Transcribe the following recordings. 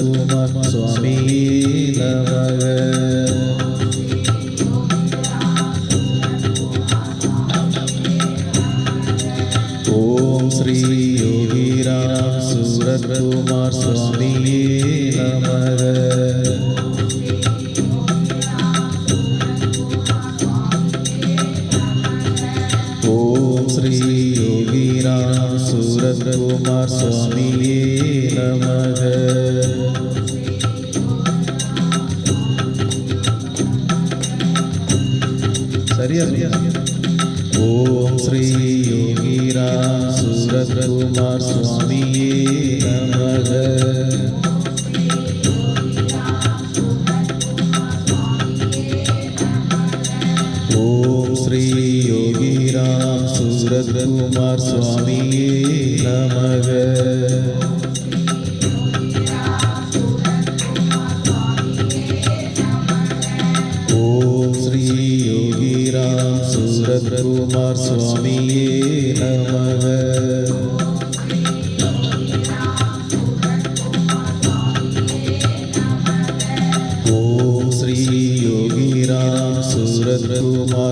नमः स्वामी नमः। ओम श्री योगी राम सूरत कुमार श्री योगी राम सूरत कुमार स्वामी नमः। गोविन्दा स्वामिये नमः। कुमार स्वामी नमः। ओम श्री योगी राम सूरत कुमार स्वामी नमः।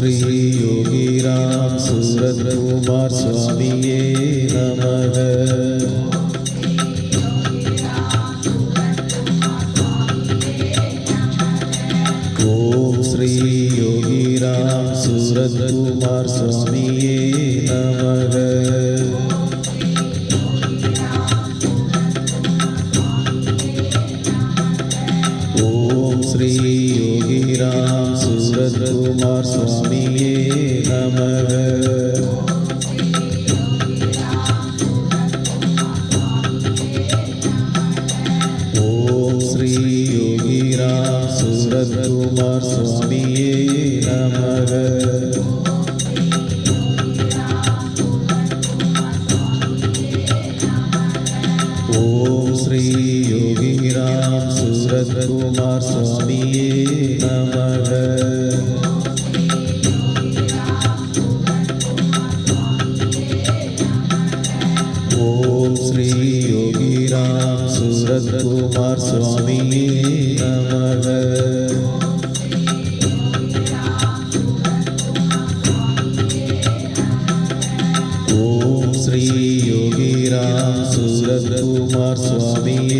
श्री योगी राम सूरत कुमार स्वामी नमः ओम श्री योगी राम सूरत कुमार स्वामी नमः। ശരത്കുമാർ സ്വാമിയേ നമ ഓം ശ്രീ യോഗിരാം സൂരത്കുമാർ സ്വാമി ओम श्री योगी राम सूरज कुमार स्वामी नमः। ओम श्री योगी राम सूरज कुमार स्वामी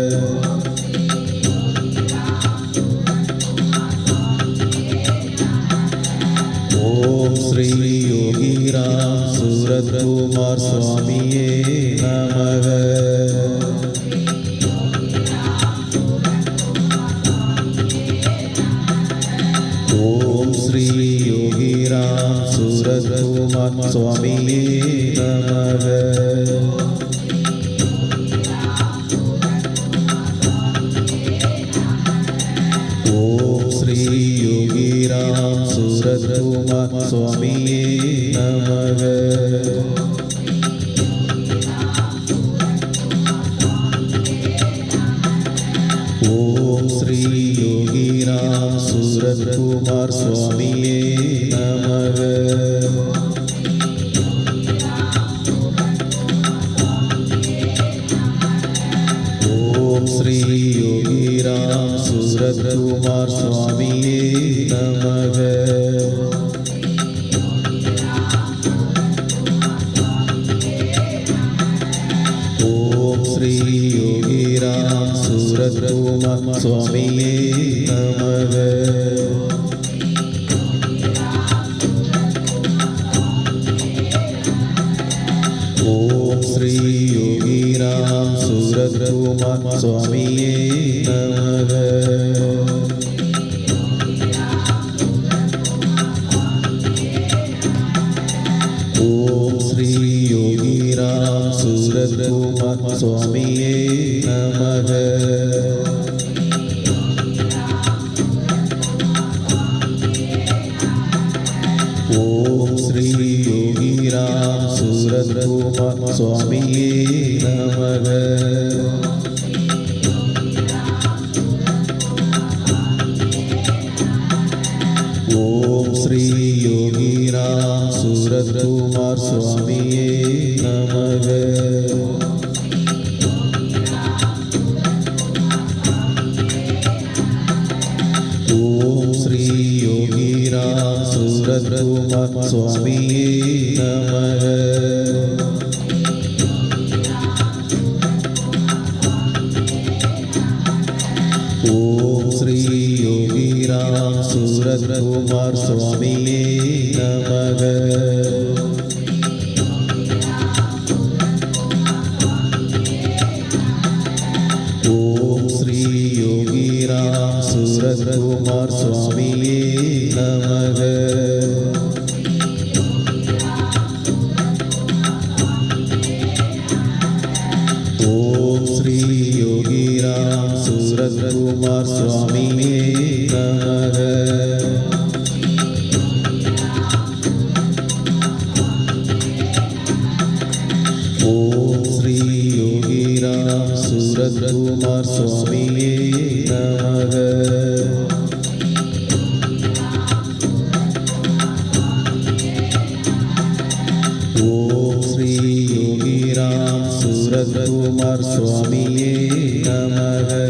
શ્રી યોગી રામ સુરત કુમાર સ્વામી નમઃ ઓમ શ્રી યોગી રામ સુરત કુમાર સ્વામી નમઃ स्वामी नमः। ओम श्री स्वामी ओम श्री योगी राम सुब्रजकुमार स्वामी स्वामी സ്വാമിയേ നമ सूरद्कुमार स्वामिये नमः। ॐ श्री योगीराम सूरद्कुमार स्वामिये नमः। श्री योगीराम सूरत कुमार स्वामी ശരത്കുമാർ സ്വാമിയേ നമക ഓം ശ്രീ യോഗിരാം സൂരത്കുമാർ സ്വാമിയേ നമക ഓം ശ്രീ യോഗിരാം സൂരത്കുമാർ സ്വാമിയേ સુરતકુમાર સ્વામી ઓમ શ્રી યોગી રામ સુરતકુમાર સ્વામીએ નમઃ